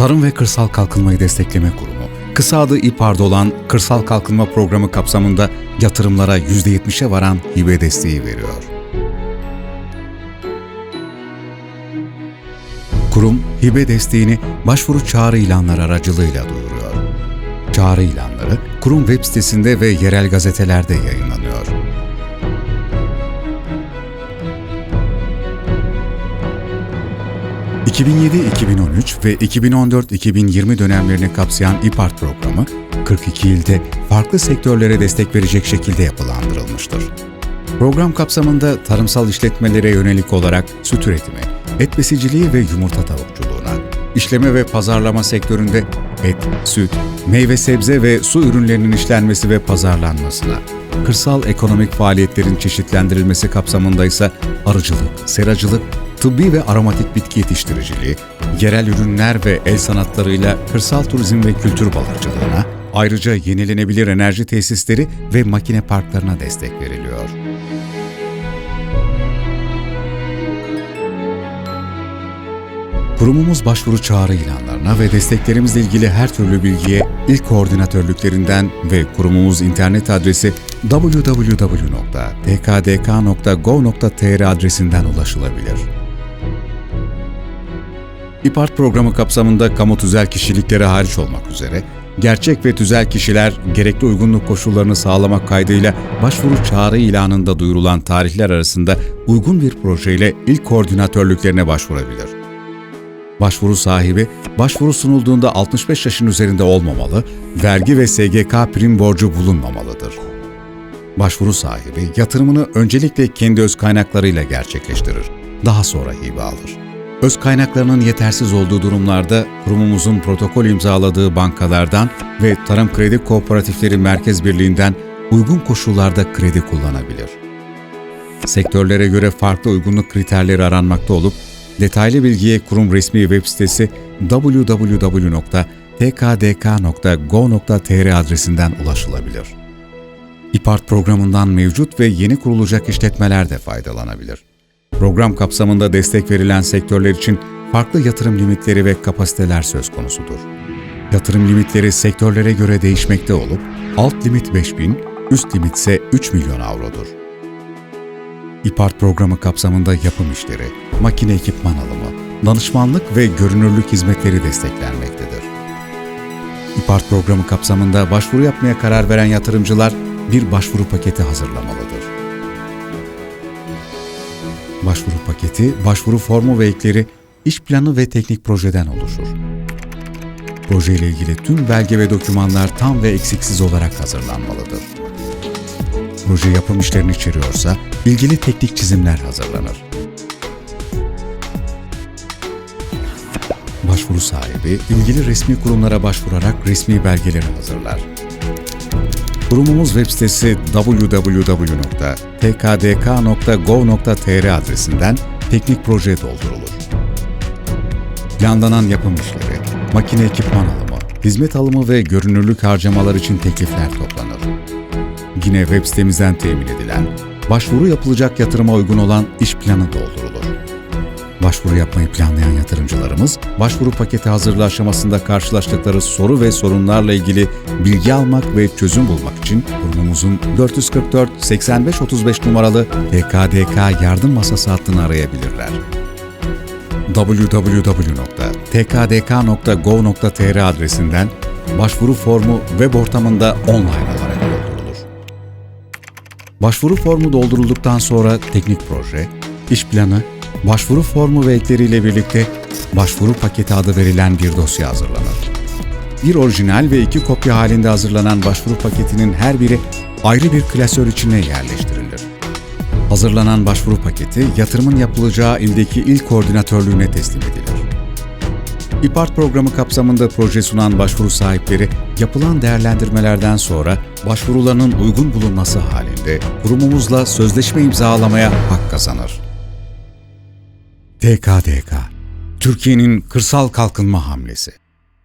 Tarım ve Kırsal Kalkınmayı Destekleme Kurumu, kısa adı İPAR'da olan Kırsal Kalkınma Programı kapsamında yatırımlara %70'e varan hibe desteği veriyor. Kurum, hibe desteğini başvuru çağrı ilanları aracılığıyla duyuruyor. Çağrı ilanları kurum web sitesinde ve yerel gazetelerde yayınlanıyor. ...2007-2013 ve 2014-2020 dönemlerini kapsayan İPART programı... ...42 ilde farklı sektörlere destek verecek şekilde yapılandırılmıştır. Program kapsamında tarımsal işletmelere yönelik olarak süt üretimi, et besiciliği ve yumurta tavukçuluğuna, işleme ve pazarlama sektöründe et, süt, meyve sebze ve su ürünlerinin işlenmesi ve pazarlanmasına, kırsal ekonomik faaliyetlerin çeşitlendirilmesi kapsamında ise arıcılık, seracılık, tıbbi ve aromatik bitki yetiştiriciliği, yerel ürünler ve el sanatlarıyla kırsal turizm ve kültür balıkçılığına, ayrıca yenilenebilir enerji tesisleri ve makine parklarına destek veriliyor. Kurumumuz başvuru çağrı ilanlarına ve desteklerimizle ilgili her türlü bilgiye ilk koordinatörlüklerinden ve kurumumuz internet adresi www.tkdk.gov.tr adresinden ulaşılabilir. İPART programı kapsamında kamu tüzel kişilikleri hariç olmak üzere, gerçek ve tüzel kişiler gerekli uygunluk koşullarını sağlamak kaydıyla başvuru çağrı ilanında duyurulan tarihler arasında uygun bir projeyle ilk koordinatörlüklerine başvurabilir. Başvuru sahibi, başvuru sunulduğunda 65 yaşın üzerinde olmamalı, vergi ve SGK prim borcu bulunmamalıdır. Başvuru sahibi yatırımını öncelikle kendi öz kaynaklarıyla gerçekleştirir. Daha sonra hibe alır. Öz kaynaklarının yetersiz olduğu durumlarda kurumumuzun protokol imzaladığı bankalardan ve Tarım Kredi Kooperatifleri Merkez Birliği'nden uygun koşullarda kredi kullanabilir. Sektörlere göre farklı uygunluk kriterleri aranmakta olup Detaylı bilgiye kurum resmi web sitesi www.tkdk.go.tr adresinden ulaşılabilir. İPART programından mevcut ve yeni kurulacak işletmeler de faydalanabilir. Program kapsamında destek verilen sektörler için farklı yatırım limitleri ve kapasiteler söz konusudur. Yatırım limitleri sektörlere göre değişmekte olup, alt limit 5000, üst limit ise 3 milyon avrodur. İPART programı kapsamında yapım işleri, makine ekipman alımı, danışmanlık ve görünürlük hizmetleri desteklenmektedir. İPART programı kapsamında başvuru yapmaya karar veren yatırımcılar bir başvuru paketi hazırlamalıdır. Başvuru paketi, başvuru formu ve ekleri, iş planı ve teknik projeden oluşur. Proje ile ilgili tüm belge ve dokümanlar tam ve eksiksiz olarak hazırlanmalıdır. Proje yapım işlerini içeriyorsa, ilgili teknik çizimler hazırlanır. Başvuru sahibi, ilgili resmi kurumlara başvurarak resmi belgeleri hazırlar. Kurumumuz web sitesi www.tkdk.gov.tr adresinden teknik proje doldurulur. Planlanan yapım işleri, makine ekipman alımı, hizmet alımı ve görünürlük harcamalar için teklifler toplanır. Yine web sitemizden temin edilen, başvuru yapılacak yatırıma uygun olan iş planı doldurulur. Başvuru yapmayı planlayan yatırımcılarımız, başvuru paketi hazırlığı aşamasında karşılaştıkları soru ve sorunlarla ilgili bilgi almak ve çözüm bulmak için kurumumuzun 444 85 35 numaralı TKDK yardım masası hattını arayabilirler. www.tkdk.gov.tr adresinden başvuru formu web ortamında online olarak doldurulur. Başvuru formu doldurulduktan sonra teknik proje, iş planı, başvuru formu ve ekleriyle birlikte başvuru paketi adı verilen bir dosya hazırlanır. Bir orijinal ve iki kopya halinde hazırlanan başvuru paketinin her biri ayrı bir klasör içine yerleştirilir. Hazırlanan başvuru paketi yatırımın yapılacağı ildeki il koordinatörlüğüne teslim edilir. İPART programı kapsamında proje sunan başvuru sahipleri yapılan değerlendirmelerden sonra başvurularının uygun bulunması halinde kurumumuzla sözleşme imzalamaya hak kazanır. TKDK, Türkiye'nin kırsal kalkınma hamlesi.